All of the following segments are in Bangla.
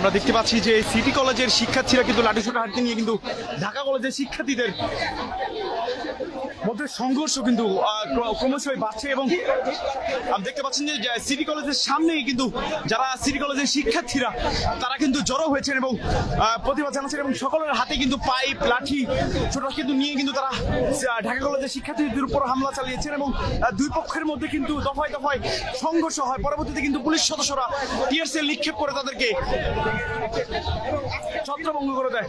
আমরা দেখতে পাচ্ছি যে সিটি কলেজের শিক্ষার্থীরা কিন্তু লাঠিসোটা হাতে নিয়ে কিন্তু ঢাকা কলেজের শিক্ষার্থীদের মধ্যে সংঘর্ষ কিন্তু ক্রমশই বাড়ছে এবং আপনি দেখতে পাচ্ছেন যে সিটি কলেজের সামনেই কিন্তু যারা সিটি কলেজের শিক্ষার্থীরা, তারা কিন্তু জড়ো হয়েছেন এবং প্রতিবাদ জানাচ্ছেন এবং সকলের হাতে কিন্তু পাইপ, লাঠি ছোট কিন্তু নিয়ে কিন্তু তারা ঢাকা কলেজের শিক্ষার্থীদের উপর হামলা চালিয়েছেন এবং দুই পক্ষের মধ্যে কিন্তু দফায় দফায় সংঘর্ষ হয়। পরবর্তীতে কিন্তু পুলিশ সদস্যরা টিয়ারসেল নিক্ষেপ করে তাদেরকে ছত্রভঙ্গ করে দেয়।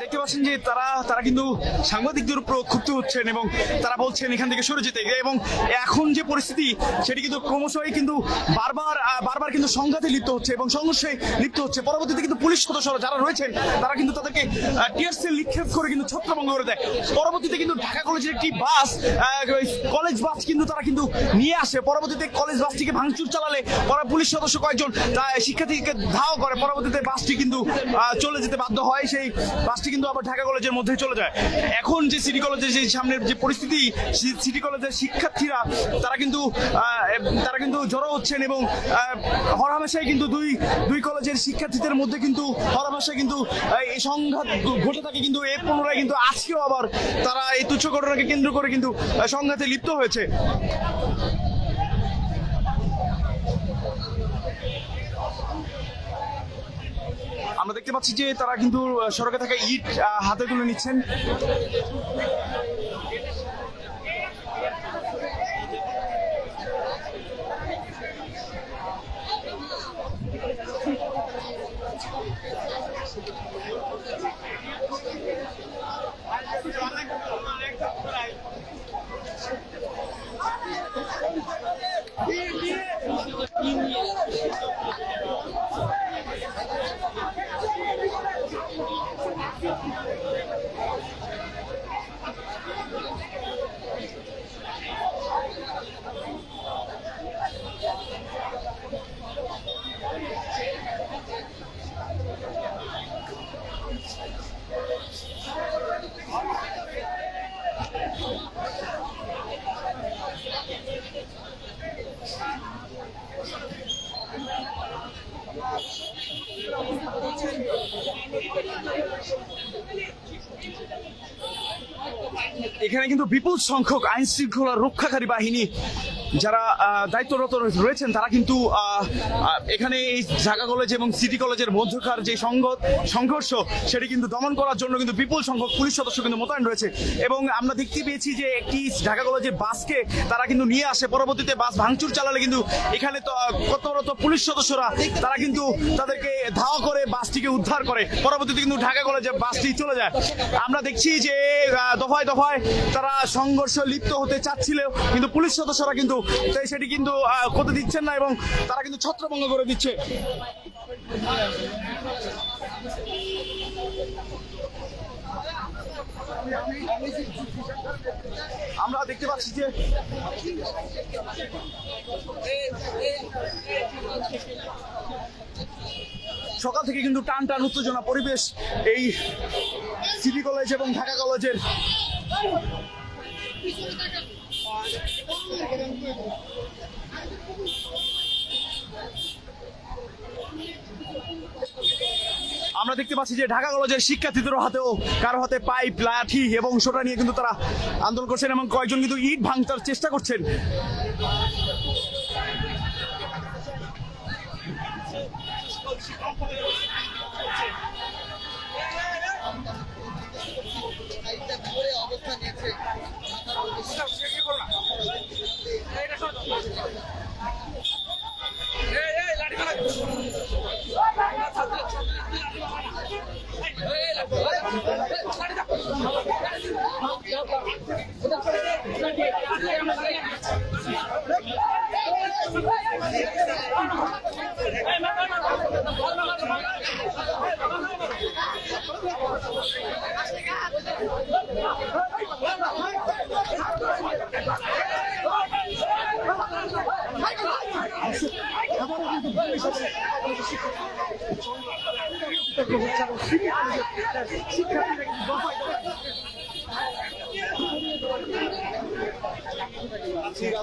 দেখতে পাচ্ছেন যে তারা তারা কিন্তু সাংবাদিকদের উপর ক্ষুব্ধ হচ্ছেন এবং তারা বলছেন এখান থেকে সরে যেতে। এবং এখন যে পরিস্থিতি, সেটি কিন্তু ক্রমশই কিন্তু বারবার বারবার কিন্তু সংঘাতে লিপ্ত হচ্ছে এবং সংঘর্ষে লিপ্ত হচ্ছে। পরবর্তীতে কিন্তু পুলিশ সদস্যরা যারা রয়েছেন, তারা কিন্তু তাদেরকে টিয়ারসেল নিক্ষেপ করে কিন্তু ছত্রভঙ্গ করে দেয়। পরবর্তীতে কিন্তু ঢাকা কলেজের একটি বাস কলেজ বাস কিন্তু তারা কিন্তু নিয়ে আসে। পরবর্তীতে কলেজ বাসটিকে ভাঙচুর চালালে পরে পুলিশ সদস্য কয়েকজন শিক্ষার্থীকে ধাও করে। পরবর্তীতে বাসটি কিন্তু চলে যেতে বাধ্য হয় সেই বাসটি কিন্তু আবার ঢাকা কলেজের মধ্যে চলে যায়। এখন যে সিটি কলেজের যে সামনের যে পরিস্থিতি সিটি কলেজের শিক্ষার্থীরা তারা কিন্তু তারা কিন্তু জড়ো হচ্ছেন এবং আহ, হরহামেশাই কিন্তু দুই দুই কলেজের শিক্ষার্থীদের মধ্যে কিন্তু হরহামেশাই কিন্তু এই সংঘাত ঘটে থাকে কিন্তু এর পুনরায় কিন্তু আজকেও আবার তারা এই তুচ্ছ ঘটনাকে কেন্দ্র করে কিন্তু সংঘাতে লিপ্ত হয়েছে। আমরা দেখতে পাচ্ছি যে তারা কিন্তু সড়কে থাকা ইট হাতে তুলে নিচ্ছেন। এখানে কিন্তু বিপুল সংখ্যক আইন শৃঙ্খলা রক্ষাকারী বাহিনী যারা দায়িত্বরত রয়েছেন তারা কিন্তু এখানে এই ঢাকা কলেজ এবং সিটি কলেজের মধ্যকার যে সংঘ- সংঘর্ষ সেটি কিন্তু দমন করার জন্য কিন্তু বিপুল সংখ্যক পুলিশ সদস্য কিন্তু মোতায়েন রয়েছে। এবং আমরা দেখতে পেয়েছি যে একটি ঢাকা কলেজের বাসকে তারা কিন্তু নিয়ে আসে। পরবর্তীতে বাস ভাঙচুর চালালে কিন্তু এখানে তো আহ, পুলিশ সদস্যরা তারা কিন্তু তাদেরকে ধাওয়া করে বাসটিকে উদ্ধার করে। পরবর্তীতে কিন্তু ঢাকা কলেজে বাসটি চলে যায়। আমরা দেখছি যে দফায় দফায় তারা সংঘর্ষ লিপ্ত হতে চাচ্ছিল কিন্তু পুলিশ সদস্যরা কিন্তু তাই সেটি কিন্তু করতে দিচ্ছেন না এবং তারা কিন্তু ছত্রভঙ্গ করে দিচ্ছে। আমরা দেখতে পাচ্ছি যে সকাল থেকে কিন্তু টান টান উত্তেজনা পরিবেশ এই সিটি কলেজ এবং ঢাকা কলেজের আমরা দেখতে পাচ্ছি যে ঢাকা কলেজের শিক্ষার্থীদের হাতেও, কারও হাতে পাইপ, লাঠি এবং সোটা নিয়ে কিন্তু তারা আন্দোলন করছেন এবং কয়েকজন কিন্তু ইট ভাঙতার চেষ্টা করছেন। শিক্ষার্থীরা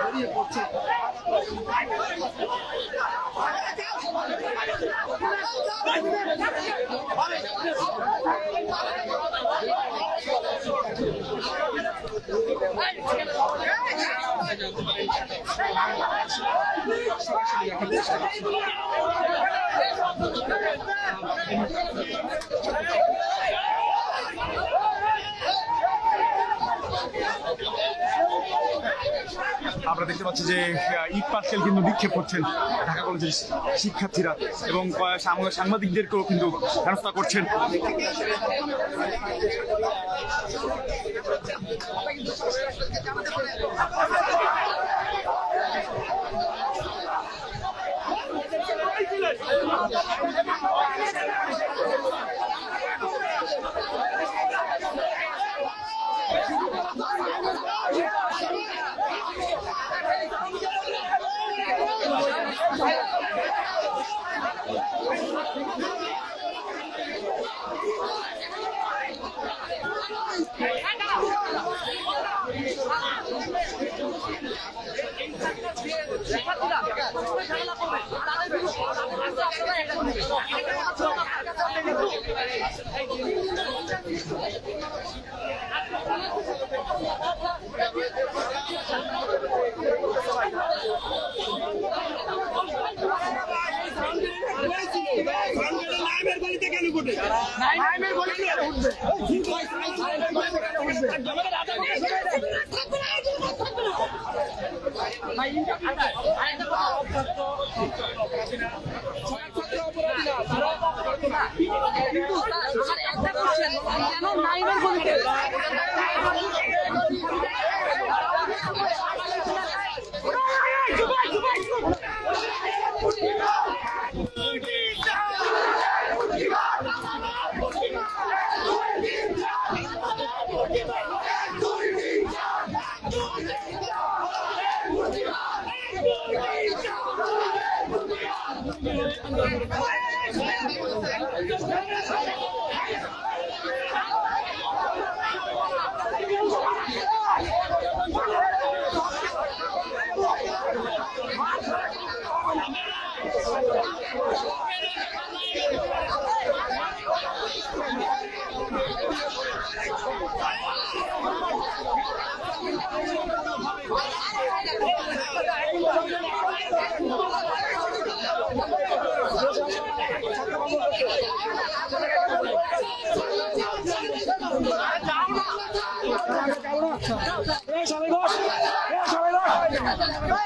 গড়িয়ে পড়ছে। সরাসরি দেখার চেষ্টা করছি আমরা দেখতে পাচ্ছি যে ইট পার্সেল কিন্তু বিক্ষেপ করছেন ঢাকা কলেজের শিক্ষার্থীরা এবং সাংবাদিকদেরকেও কিন্তু হেনস্থা করছেন। গলিতে কেন ঘটে নাইমের গলিতে কেন উঠবে কিন্তু স্যার আমার একটা কোশ্চেন কেন Ainjak.